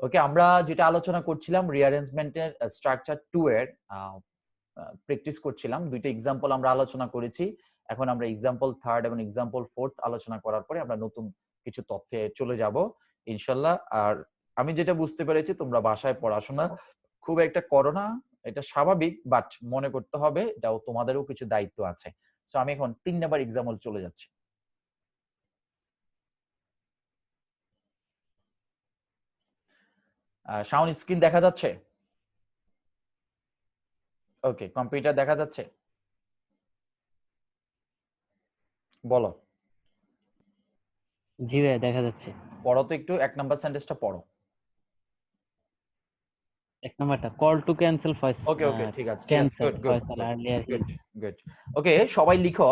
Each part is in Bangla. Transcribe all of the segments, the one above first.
ওকে আমরা যেটা আলোচনা করছিলাম রিঅ্যারেঞ্জমেন্টের স্ট্রাকচার টু এর প্র্যাকটিস করছিলাম। দুইটা এক্সাম্পল আমরা আলোচনা করেছি। এখন আমরা এক্সাম্পল থার্ড এবং এক্সাম্পল ফোর্থ আলোচনা করার পরে আমরা নতুন কিছু তথ্যে চলে যাব, ইনশাল্লাহ। আর আমি যেটা বুঝতে পেরেছি, তোমরা বাসায় পড়াশোনা, খুব একটা করো না, এটা স্বাভাবিক বাট মনে করতে হবে, এটাও তোমাদেরও কিছু দায়িত্ব আছে। সো আমি এখন তিন নাম্বার এক্সাম্পল চলে যাচ্ছি। সাউন্ড স্ক্রিন দেখা যাচ্ছে? ওকে কম্পিউটার দেখা যাচ্ছে? বলো। জি ভাই দেখা যাচ্ছে। পড়ো তো একটু এক নাম্বার সেন্টেন্সটা পড়ো। এক নাম্বারটা call to cancel first okay okay ঠিক আছে cancel good good earlier good good okay সবাই লিখো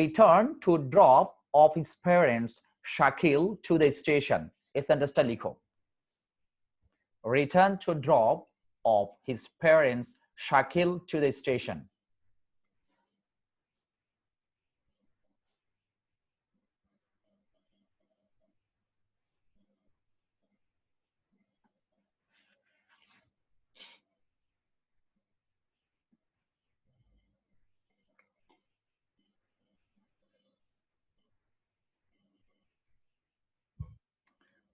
return to drop off his parents Shakil to the station এই সেন্টেন্সটা লিখো। return to drop off his parents Shakil to the station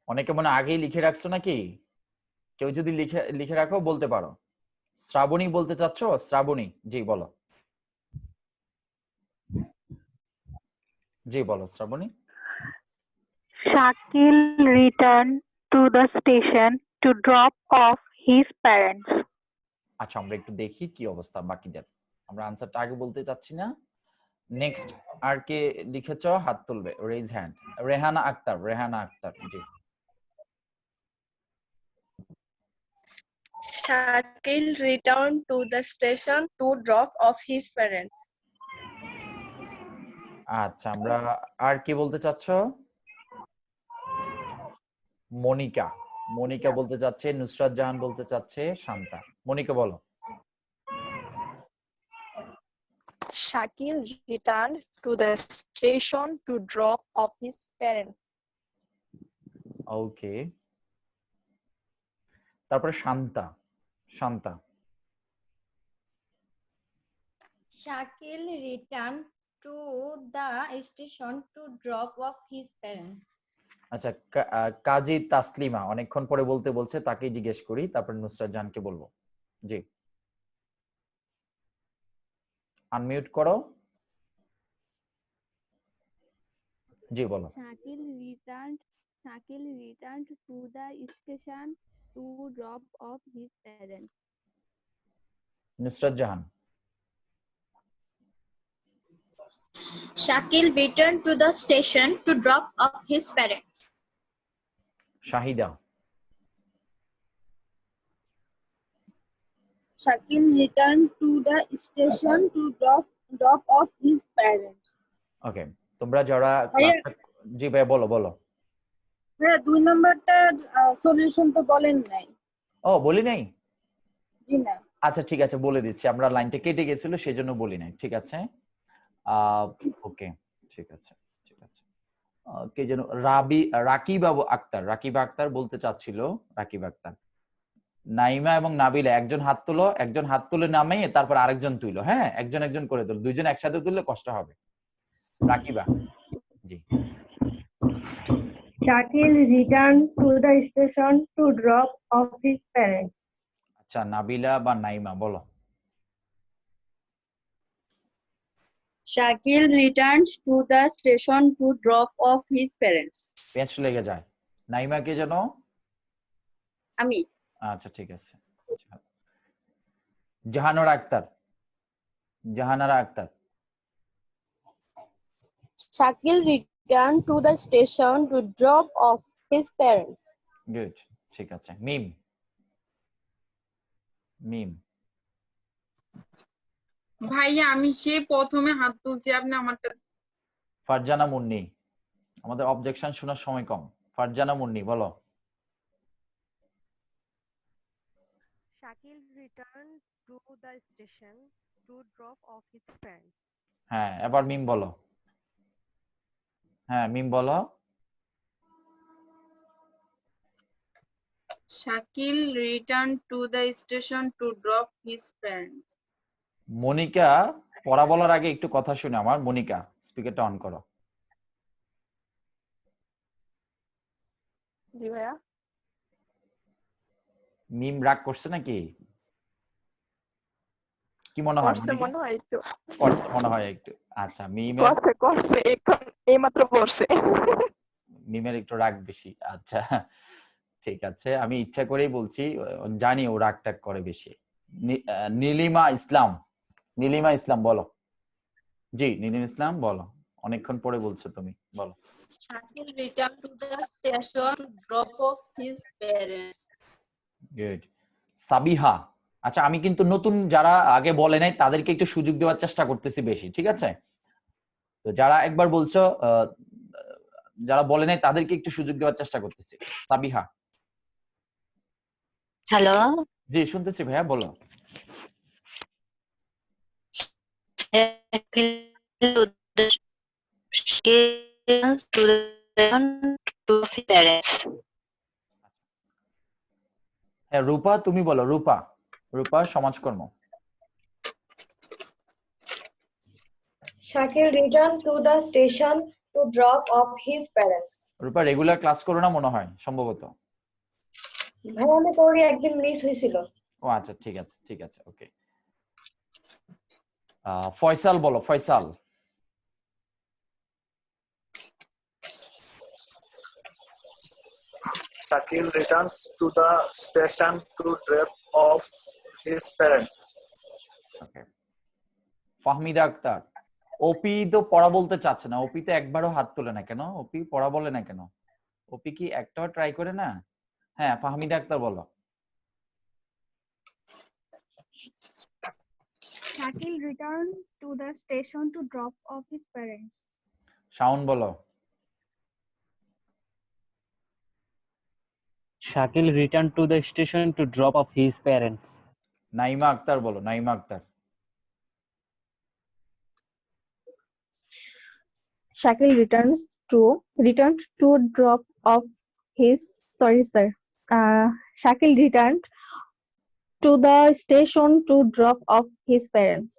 অনেকে মনে হয় আগেই লিখে রাখছো নাকি কেউ যদি লিখে লিখে রাখো বলতে পারো। শ্রাবণী বলতে চাচ্ছ? শ্রাবণী। জি বলো। জি বলো Shrabani. Shakil returned to the station to drop off his parents. আচ্ছা আমরা একটু দেখি কি অবস্থা বাকিদের। আমরা আনসারটা আগে বলতে চাচ্ছি না। নেক্সট আর কে লিখেছ? হাত তুলবে। Raise hand Rehana Akter Rehana Akter G. Shakil returned to the station to drop off his parents. আচ্ছা আমরা আর কি বলতে চাচ্ছ মনিকা মনিকা বলতে চাচ্ছে নুসরাত জাহান বলতে চাচ্ছে শান্তা মনিকা বলো Shakil returned to the station to drop off his parents. Okay তারপরে Shanta Shanta. Shakil return to the station to drop off his parents. আচ্ছা কাজী তাসলিমা অনেকক্ষণ পরে বলতে বলছে তাকে জিজ্ঞেস করি তারপর নুসরাত জানকে বলব। জি। আনমিউট করো। জি বলো। Shakil return Shakil return to the station to drop off his parents. Nusrat Jahan Shakil returned to the station to drop off his parents. Shahida. Shakil returned to the station to drop drop off his parents. Okay. তোমরা যারা জি ভাই বলো বলো হ্যাঁ দুই নাম্বারটার সলিউশন তো বলেন নাই। ও বলি নাই? জি না। আচ্ছা ঠিক আছে বলে দিচ্ছি। আমরা লাইনটা কেটে গেছিল সেজন্য বলি নাই। ঠিক আছে? ওকে ঠিক আছে ঠিক আছে। কে যেন রাবি রাকিব আক্তার রাকিব আক্তার বলতে চাচ্ছিল রাকিব আক্তার। নাইমা এবং নাবিলা একজন হাত তুলো একজন হাত তুলে নামে তারপর আরেকজন তুইলো। হ্যাঁ একজন একজন করে তুলো। দুইজন একসাথে তুললে কষ্ট হবে। রাকিবা জি। Shakil returned to the station to drop off his parents. আচ্ছা নাবিলা বা নাইমা বলো Shakil returned to the station to drop off his parents. পেঁচ লেগে যায় নাইমা কে যেন আমি আচ্ছা ঠিক আছে Jahanara Akter Jahanara Akter Shakil returned to the station to drop off his parents. Good ঠিক আছে মিম মিম ভাইয়া আমি সে প্রথমে হাত তুলছি আপনি আমারটা ফারজানা মুন্নি আমাদের অবজেকশন শোনার সময় কম ফারজানা মুন্নি বলো Shakil returned to the station to drop off his parents. হ্যাঁ এবার মিম বলো হ্যাঁ মিম বলো। Shakil return to the station to drop his parents Monika পড়া বলার আগে একটু কথা শুনে আমার। মনিকা স্পিকারটা অন করো। জি ভাইয়া। মিম রাগ করছে নাকি? কি মনে হয় মনে হয় একটু। মনে হয় একটু। আচ্ছা মিমের করছে করছে এখন এইমাত্র পড়ছে মিমের একটু রাগ বেশি। আচ্ছা ঠিক আছে আমি ইচ্ছা করেই বলছি জানি ও রাগ টাগ করে বেশি। আহ, নীলিমা ইসলাম। নীলিমা ইসলাম বলো। জি নীলিমা ইসলাম বলো। অনেকক্ষণ পরে বলছো তুমি বলো। Returned to the station to drop off his parents. Good Sabiha আচ্ছা আমি কিন্তু নতুন যারা আগে বলে নাই তাদেরকে একটু সুযোগ দেওয়ার চেষ্টা করতেছি বেশি ঠিক আছে? তো যারা একবার বলছো যারা বলে নাই তাদেরকে একটু সুযোগ দেওয়ার চেষ্টা করতেছি। সাবিহা। হ্যালো। জি শুনতেছি ভাইয়া বলো। হ্যাঁ রূপা তুমি বলো রূপা। রূপা সমাজকর্ম। Shakil return to the station to drop off his parents. Rupa regular class করো না মনে হয় সম্ভবত। ভাই আমি তোরই একদিন মিস হয়েছিল। ও আচ্ছা ঠিক আছে ঠিক আছে ওকে। ফয়সাল বলো Faisal. Shakil return to the station to drop off his parents. Fahmida Akter ওপি তো পড়া বলতে চাচ্ছে না ওপি তো একবারও হাত তোলে না কেন ওপি পড়া বলে না কেন ওপি কি একটাও ট্রাই করে না হ্যাঁ ফাহমিদা আক্তার বলো Shakil returned to the station to drop off his parents. Shaon বলো Shakil returned to the station to drop off his parents. Naima Akter বলো Naima Akter Shakil returns to returned to drop off his sorry sir. Uh, Shakil returned to the station to drop off his parents.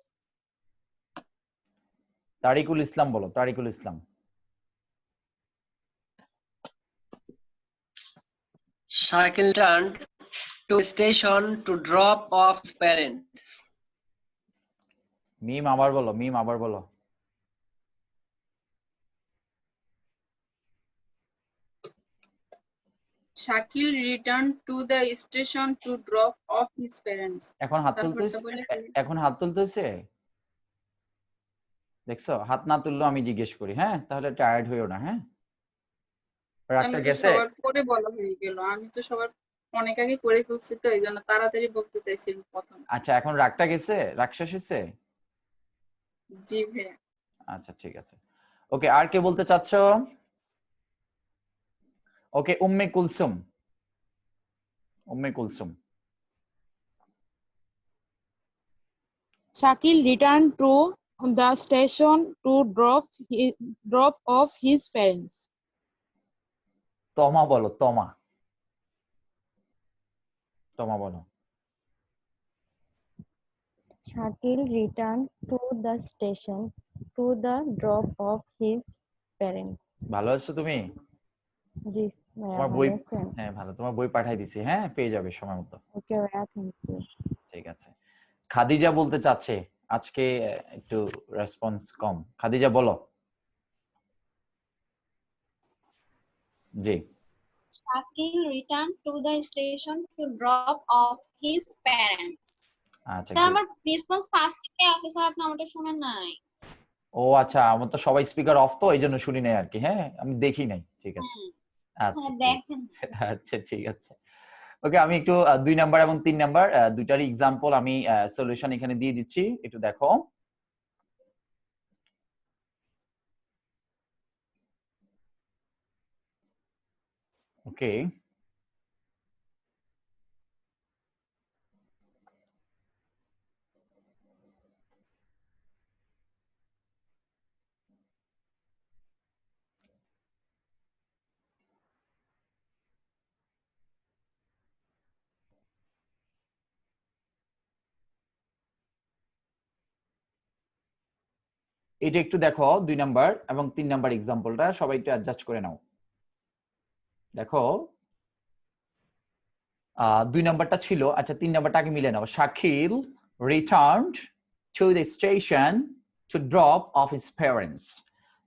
Tariqul Islam বলো তারিকুল ইসলাম Shakil turned to station to drop off parents. মিম আবার বলো মিম আবার বলো। Shakil return to the station to drop off his parents এখন হাত তুলতে তারপরটা হয়েছে- বলে এ- এখন হাত তুলতে হয়েছে দেখছ? হাত না তুললেও আমি জিজ্ঞেস করি হ্যাঁ? তাহলে টায়ার্ড হইও না হ্যাঁ? রাগটা গেছে? পরে বলা হয়ে গেল আমি তো সবার অনেক আগে করে ফেলছি তো এই জন্য তাড়াতাড়ি বলতে চাইছি প্রথম। আচ্ছা এখন রাগটা গেছে? রাগ শেষ হয়েছে? জি ভাইয়া। আচ্ছা ঠিক আছে। ওকে আর কে বলতে চাচ্ছো? Okay Umme Kulsum. Umme Kulsum. Shakil return to the station to drop drop off his parents. তমা বলো তমা। তমা বলো। Shakil returned to the station to the drop off his parents. ভালো আছো তুমি? জি তোমার বই হ্যাঁ ভালো। তোমার বই পাঠাই দিছি হ্যাঁ? পেয়ে যাবে সময় মতো। ওকে ভাইয়া থ্যাংক ইউ ঠিক আছে। খাদিজা বলতে চাচ্ছে আজকে একটু রেসপন্স কম। খাদিজা বলো। জি। Shakil returned to the station to drop off his parents. আচ্ছা স্যার. আমার রেসপন্স ফার্স্ট থেকে আছে স্যার? আপনি আমারটা শুনেন নাই। ও আচ্ছা আমার তো সবাই স্পিকার অফ তো এই জন্য শুনি নাই আর কি হ্যাঁ? আমি দেখি নাই ঠিক আছে। আচ্ছা হ্যাঁ দেখেন। আচ্ছা ঠিক আছে। ওকে আমি একটু দুই নাম্বার এবং তিন নাম্বার দুইটারই এক্সাম্পল আমি সলিউশন এখানে দিয়ে দিচ্ছি একটু দেখো। Okay. এটা একটু দেখো, দুই নাম্বার এবং তিন নাম্বার এক্সাম্পলটা সবাই একটু অ্যাডজাস্ট করে নাও দেখো দুই নাম্বারটা ছিল আচ্ছা তিন নাম্বারটা আগে মিলে নাও। Shakil returned to the station to drop off his parents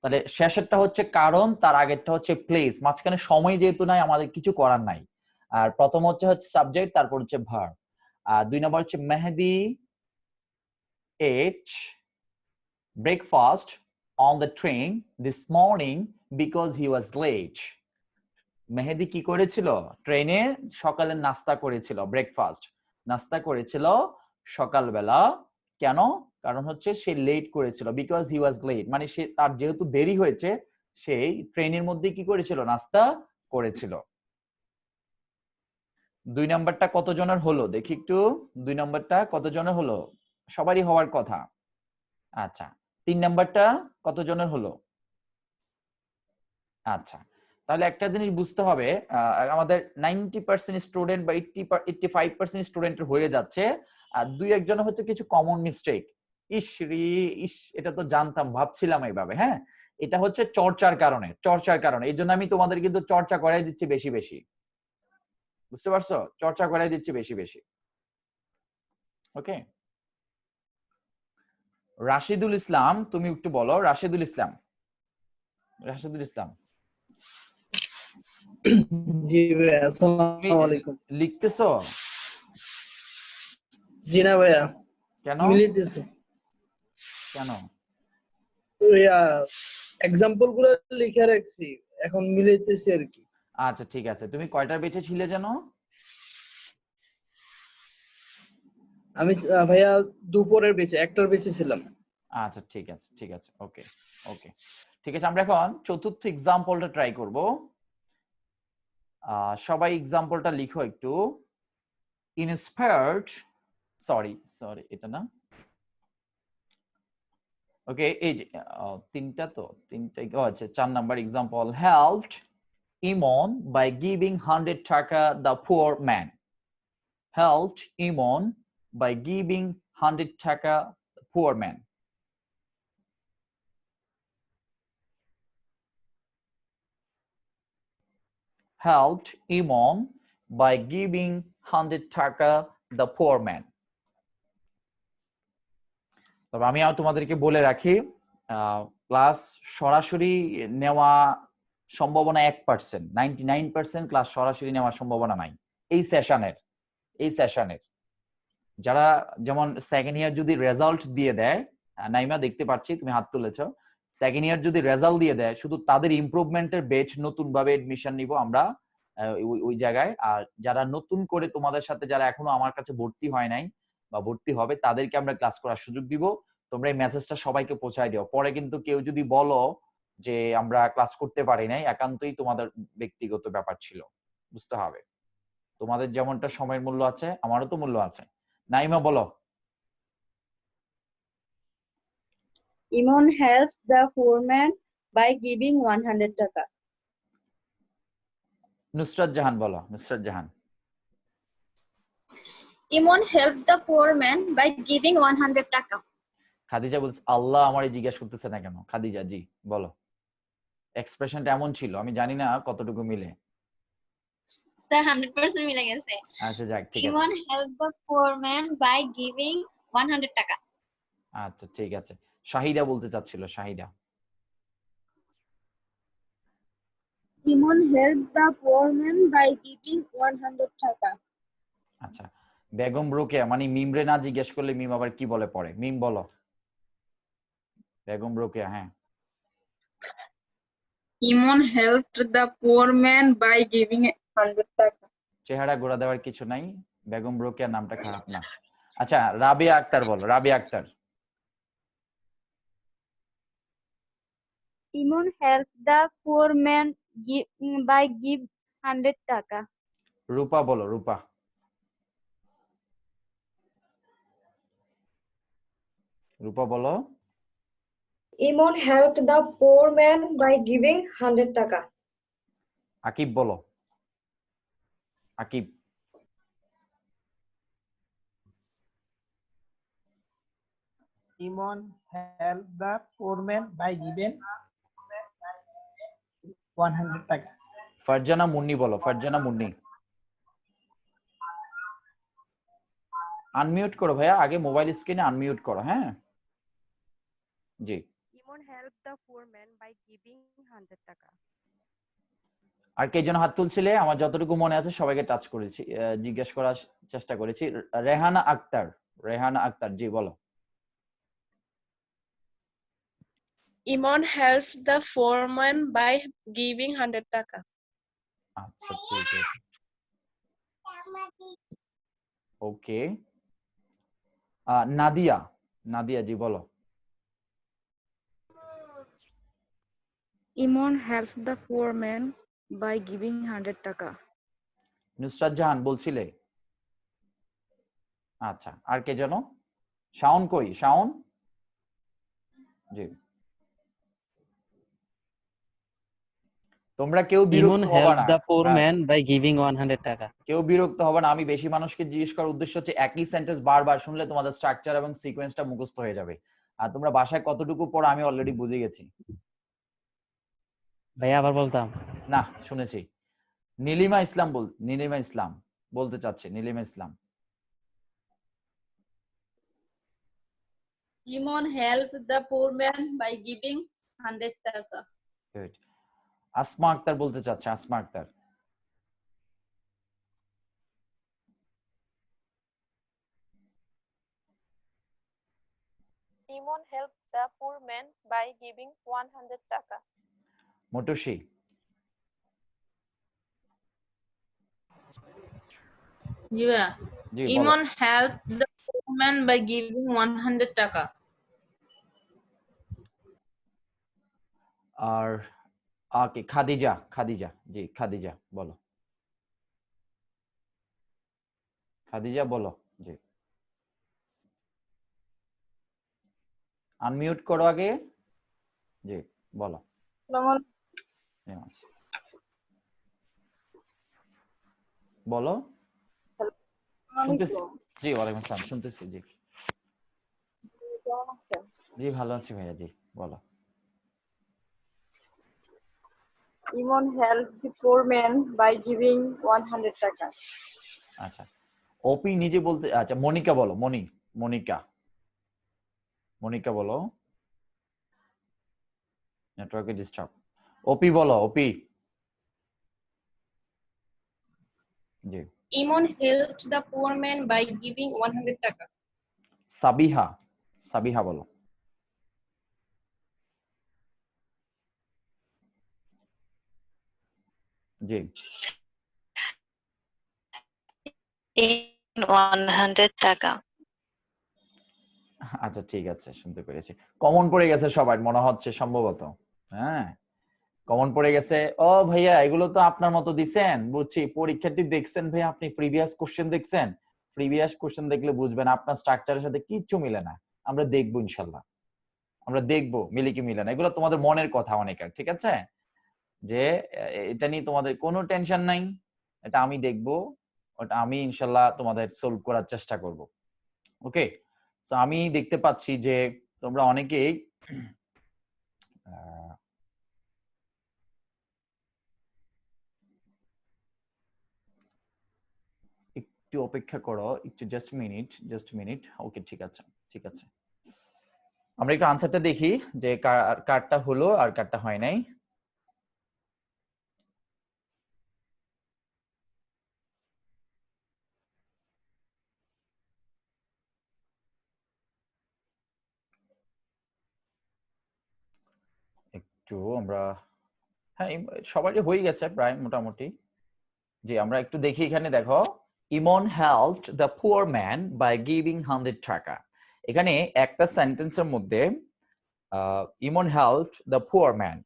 তাহলে শেষেরটা হচ্ছে কারণ, তার আগেরটা হচ্ছে প্লেস মাঝখানে সময় যেহেতু নাই, আমাদের কিছু করার নাই। আর প্রথম হচ্ছে হচ্ছে সাবজেক্ট তারপর হচ্ছে ভার আর দুই নম্বর হচ্ছে মেহেদি এট breakfast on the train this morning because he was late মেহেদি কি করেছিল? ট্রেনে সকালে নাস্তা করেছিল ব্রেকফাস্ট নাস্তা করেছিল সকালবেলা। কেন? কারণ হচ্ছে সে লেট করেছিল বিকজ হি ওয়াজ লেট মানে সে, তার যেহেতু দেরি হয়েছে সেই ট্রেনের মধ্যে কি করেছিল? নাস্তা করেছিল। দুই নাম্বারটা কতজনের হলো? দেখি একটু। দুই নাম্বারটা কতজনের হলো? সবারই হওয়ার কথা। আচ্ছা। তিন নাম্বারটা কতজনের হলো? আচ্ছা। তাহলে একটা জিনিস বুঝতে হবে আমাদের নাইনটি পার্সেন্ট স্টুডেন্ট বা eighty eighty five percent student হয়ে যাচ্ছে, আর দুই একজন হচ্ছে কিছু কমন মিস্টেক ইস রে, ইস, এটা তো জানতাম, ভাবছিলাম এইভাবে হ্যাঁ? এটা হচ্ছে চর্চার কারণে চর্চার কারণে। এই জন্য আমি তোমাদের কিন্তু চর্চা করাই দিচ্ছি বেশি বেশি। বুঝতে পারছ? চর্চা করাই দিচ্ছি বেশি বেশি। ওকে? রাশিদুল ইসলাম, তুমি একটু বলো, রাশিদুল ইসলাম। রাশিদুল ইসলাম। জি ভাইয়া আসসালামু আলাইকুম লিখতেছো? জি না ভাইয়া কেন? মিলিতেছে কেন? এক্সাম্পলগুলো লিখে রাখছি এখন মিলাইতেছি আর কি। আচ্ছা ঠিক আছে। তুমি কয়টার বেঁচে ছিলে যেন আমি ভাইয়া দুপুরের বেঁচে একটার বেঁচে ছিলাম। আচ্ছা ঠিক আছে ঠিক আছে ওকে ওকে। ঠিক আছে আমরা এখন চতুর্থ এক্সাম্পলটা ট্রাই করব। সবাই এক্সাম্পলটা লিখো একটু। ইন্সপায়ার্ড সরি সরি এটা না। ওকে এই যে তিনটা তো, তিনটা, ও আচ্ছা চার number example helped Imon by giving hundred taka the poor man helped Imon by giving 100 taka the poor Helped Imon by giving 100 taka the poor man. তবে আমি আর তোমাদেরকে বলে রাখি ক্লাস সরাসরি নেওয়া সম্ভাবনা এক percent ninety nine percent class সরাসরি নেওয়ার সম্ভাবনা নাই। এই সেশনের এই সেশনের যারা যেমন সেকেন্ড ইয়ার যদি রেজাল্ট দিয়ে দেয় নাইমা, দেখতে পাচ্ছি, তুমি হাত তুলেছ। সেকেন্ড ইয়ার যদি রেজাল্ট দিয়ে দেয়, শুধু তাদের ইমপ্রুভমেন্টের বেচ নতুন ভাবে এডমিশন নিব আমরা ওই জায়গায়। আর যারা নতুন করে তোমাদের সাথে, যারা এখনও আমার কাছে ভর্তি হয় নাই বা ভর্তি হবে, তাদেরকে আমরা ক্লাস করার সুযোগ দিব। তোমরা এই মেসেজটা সবাইকে পৌঁছায় দিও। পরে কিন্তু কেউ যদি বলো যে, আমরা ক্লাস করতে পারি নাই, একান্তই তোমাদের ব্যক্তিগত ব্যাপার ছিল। বুঝতে হবে? তোমাদের যেমনটা সময়ের মূল্য আছে, আমারও তো মূল্য আছে। নাইমা, বলো। Imon help the foreman by giving one hundred taka. Nusrat Jahan বলো Nusrat Jahan. Imon help the foreman by giving one hundred taka. Khadija বলছে আল্লাহ আমারে জিজ্ঞাসা করতেছে না কেন? খাদিজা জি বলো। এক্সপ্রেশনটা এমন ছিল আমি জানি না কতটুকু মিলে। আচ্ছা, আচ্ছা ঠিক আছে। শাহিদা বলতে চাচ্ছিল Shahida. Imon helped the poor man by giving 100 taka. আচ্ছা বেগম রোকেয়া মানে মিমরে না জিজ্ঞেস করলে মিম আবার কি বলে পরে? মিম বলো। বেগম রোকেয়া হ্যাঁ। ইমন helped the poor man by giving 100 taka. চেহারা গোড়া দেওয়ার কিছু নাই বেগম রোকেয়া নামটা খারাপ না। আচ্ছা রাবিয়া আক্তার বলো Rabiya Akter. Imon helped the poor man give, by give 100 taka. রূপা বলো রূপা রূপা বলো Imon helped the poor man by giving 100 taka. Akib বলো Akib Imon helped the poor man by giving 100 টাকা। ফারজানা মুন্নি বলো ফারজানা মুন্নি। আনমিউট করো ভাইয়া আগে মোবাইল স্ক্রিনে আনমিউট করো হ্যাঁ? জি। Imon helped the poor man by giving 100 taka. আর কে যেন হাত তুলছিলে আমার যতটুকু মনে আছে সবাইকে টাচ করেছি জিজ্ঞেস করার চেষ্টা করেছি। রেহানা আক্তার রেহানা আক্তার জি বলো। Imon helped the foreman by giving 100 taka. আচ্ছা ঠিক আছে ওকে নাদিয়া নাদিয়া জি বলো Imon helped the poor man by giving 100 টাকা নুসরাত জাহান বলছিলে আচ্ছা আর কে যেন শাওন কই শাওন জি তোমরা কেউ বিরক্ত হবে না। The poor man by giving 100 taka. কেউ বিরক্ত হবে না। আমি বেশি মানুষকে জিজ্ঞেস করার উদ্দেশ্য হচ্ছে একই সেন্টেন্স বারবার শুনলে তোমাদের স্ট্রাকচার এবং সিকোয়েন্সটা মুখস্থ হয়ে যাবে। আর তোমরা বাসায় কতটুকু পড়ো আমি অলরেডি বুঝে গেছি। ভাই আবার বলতাম। না শুনেছি। নীলিমা ইসলাম বল নীলিমা ইসলাম বলতে চাচ্ছে Nilima Islam. Imon helped the poor man by giving 100 taka. Good. Asma Akter বলতে চাচ্ছে Asma Akter Imon helped the poor man by giving 100 taka. মটুসি Yeah. Imon helped the poor man by giving 100 taka. আর ওকে খাদিজা খাদিজা জি খাদিজা বলো। খাদিজা বলো জি। আনমিউট করো আগে জি বলো। বলো। শুনতেছি। জি ওয়ালাইকুম আসসালাম শুনতেছি জি। জি ভালো আছি ভাইয়া জি বলো। Imon help the poor man by giving one hundred taka. আচ্ছা। ওপি নিজে বলতে আচ্ছা মনিকা বলো মনি মনিকা। মনিকা বলো। নেটওয়ার্কে ডিস্টার্ব ওপি বলো ওপি জি। Imon helped the poor man by giving 100 taka. Sabiha Sabiha বলো। জি। In 100 টাকা। আচ্ছা ঠিক আছে শুনতে পেরেছি। কমন পড়ে গেছে সবার মনে হচ্ছে সম্ভবত। হ্যাঁ কমন পড়ে গেছে। ও ভাইয়া এগুলো তো আপনার মতো দিছেন বুঝছি। পরীক্ষাটি দেখছেন ভাইয়া আপনি প্রিভিয়াস কোশ্চেন দেখছেন। প্রিভিয়াস কোশ্চেন দেখলে বুঝবেন আপনার স্ট্রাকচারের সাথে কিচ্ছু মিলে না। আমরা দেখব ইনশাল্লাহ। আমরা দেখব মিলে কি মিলে না। এগুলো তোমাদের মনের কথা অনেকের ঠিক আছে? যে এটা নিয়ে তোমাদের কোনো টেনশন নাই। এটা আমি দেখব। ওটা আমি ইনশাল্লাহ তোমাদের সলভ করার চেষ্টা করব। ওকে সো আমি দেখতে পাচ্ছি যে, তোমরা অনেকেই একটু অপেক্ষা করো। একটু just minute just minute okay ঠিক আছে ঠিক আছে। আমরা একটু আনসারটা দেখি যে, কার- কারটা হলো আর কারটা হয় নাই। একটু আমরা হ্যাঁ সবারই হয়ে গেছে প্রায় মোটামুটি জি আমরা একটু দেখি এখানে, দেখো, Imon helped the poor man by giving hundred taka. এখানে একটা সেন্টেন্সের মধ্যে Imon helped the poor man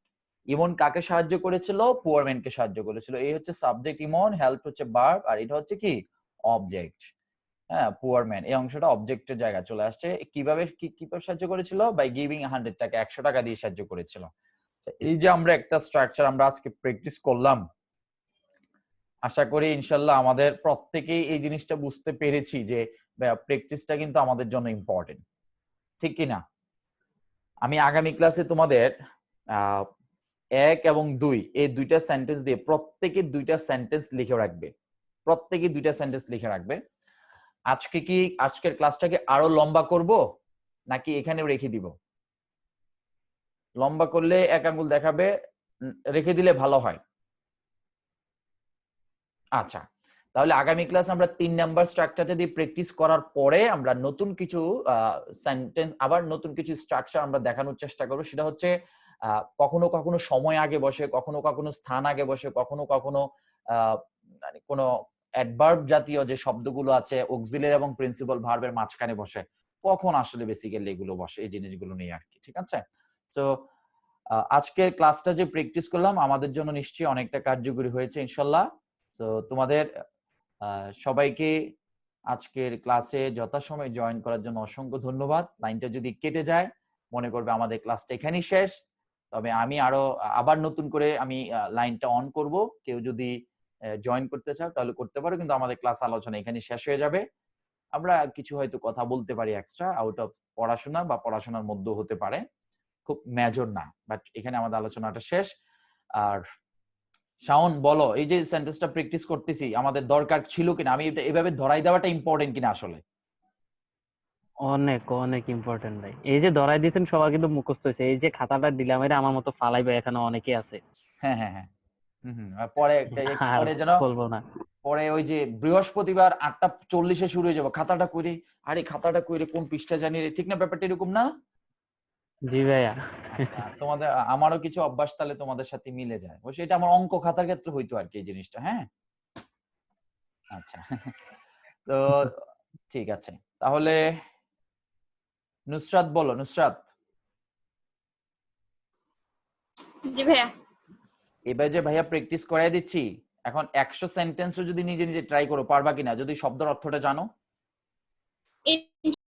Imon কাকে সাহায্য করেছিল? পুয়ার ম্যানকে সাহায্য করেছিল। এই হচ্ছে সাবজেক্ট ইমন হেল্প হচ্ছে ভার্ব আর এটা হচ্ছে কি? অবজেক্ট হ্যাঁ পুয়ার ম্যান এই অংশটা অবজেক্টের জায়গা চলে আসছে। কীভাবে, কি- কীভাবে সাহায্য করেছিল? বাই গিভিং হান্ড্রেড টাকা, একশো টাকা দিয়ে সাহায্য করেছিল। এই যে আমরা একটা স্ট্রাকচার আমরা আজকে প্র্যাকটিস করলাম, আশা করি ইনশাল্লাহ আমাদের প্রত্যেকেই এই জিনিসটা বুঝতে পেরেছি যে প্র্যাকটিসটা কিন্তু আমাদের জন্য ইম্পর্টেন্ট ঠিক কি না আমি আগামী ক্লাসে তোমাদের এক এবং দুই, এই দুইটা সেন্টেন্স দিয়ে প্রত্যেকে দুইটা সেন্টেন্স লিখে রাখবে। প্রত্যেকে দুইটা সেন্টেন্স লিখে রাখবে। আজকে কি, আজকের ক্লাসটাকে আরও লম্বা করব, নাকি এখানে রেখে দিব? লম্বা করলে এক আঙ্গুল দেখাবে রেখে দিলে ভালো হয়। আচ্ছা তাহলে আগামী ক্লাস আমরা তিন নাম্বার স্ট্রাকচারটা দিয়ে প্র্যাকটিস করার পরে আমরা নতুন কিছু সেন্টেন্স আবার নতুন কিছু স্ট্রাকচার আমরা দেখানোর চেষ্টা করব। সেটা হচ্ছে কখনো কখনো সময় আগে বসে, কখনো কখনো স্থান আগে বসে, কখনো কখনো মানে কোনো অ্যাডভার্ব জাতীয় যে শব্দগুলো আছে অক্সিলের এবং প্রিন্সিপাল ভার্বের মাঝখানে বসে। কখন আসলে বেসিক্যালি এগুলো বসে, এই জিনিসগুলো নিয়ে আর কি, ঠিক আছে? তো আজকের ক্লাসটা যে প্র্যাকটিস করলাম, আমাদের জন্য নিশ্চয়ই অনেকটা কার্যকরী হয়েছে, ইনশাল্লাহ। তো তোমাদের সবাইকে আজকের ক্লাসে যথাসময়ে জয়েন করার জন্য অসংখ্য ধন্যবাদ। লাইনটা যদি কেটে যায়, মনে করবে আমাদের ক্লাসটা এখানেই শেষ। তবে আমি আরও, আবার নতুন করে আমি লাইনটা অন করব। কেউ যদি জয়েন করতে চাও, তাহলে করতে পারো, কিন্তু আমাদের ক্লাস আলোচনা এখানে শেষ হয়ে যাবে। আমরা কিছু হয়তো কথা বলতে পারি এক্সট্রা আউট অফ পড়াশোনা বা পড়াশোনার মধ্যে হতে পারে। খুব মেজর না বাট এখানে আমাদের আলোচনাটা শেষ। আর শাওন বলো এই যে সেন্টেন্সটা প্র্যাকটিস করতেছি আমাদের দরকার ছিল কিনা? আমি এটা এভাবে ধরাই দেওয়াটা ইম্পর্টেন্ট কিনা আসলে? অনেক অনেক ইম্পর্টেন্ট ভাই। এই যে ধরাই দিয়েছেন সবার কিন্তু মুখস্থ হয়েছে। এই যে খাতাটা দিলাম এটা আমার মতো ফালাইবে এখানে অনেকে আছে। হ্যাঁ হ্যাঁ হ্যাঁ। পরে যেন বলব না। পরে ওই যে বৃহস্পতিবার আটটা চল্লিশে শুরু হয়ে যাব। খাতাটা কইরে আরে খাতাটা কইরে কোন পৃষ্ঠা জানি রে? ঠিক না ব্যাপারটা এরকম না? জি ভাইয়া। তোমাদের আমারও কিছু অভ্যাস তাহলে তোমাদের সাথে মিলে যায়। অবশ্যই এটা আমার অঙ্ক খাতার ক্ষেত্রে হইতো আর কি এই জিনিসটা হ্যাঁ? আচ্ছা। তো ঠিক আছে। তাহলে নুসরাত বলো নুসরাত। জি ভাইয়া। এবার যে ভাইয়া প্র্যাকটিস করাই দিচ্ছি এখন একশো সেন্টেন্সও যদি নিজে নিজে ট্রাই করো পারবা কিনা? যদি শব্দের অর্থটা জানো।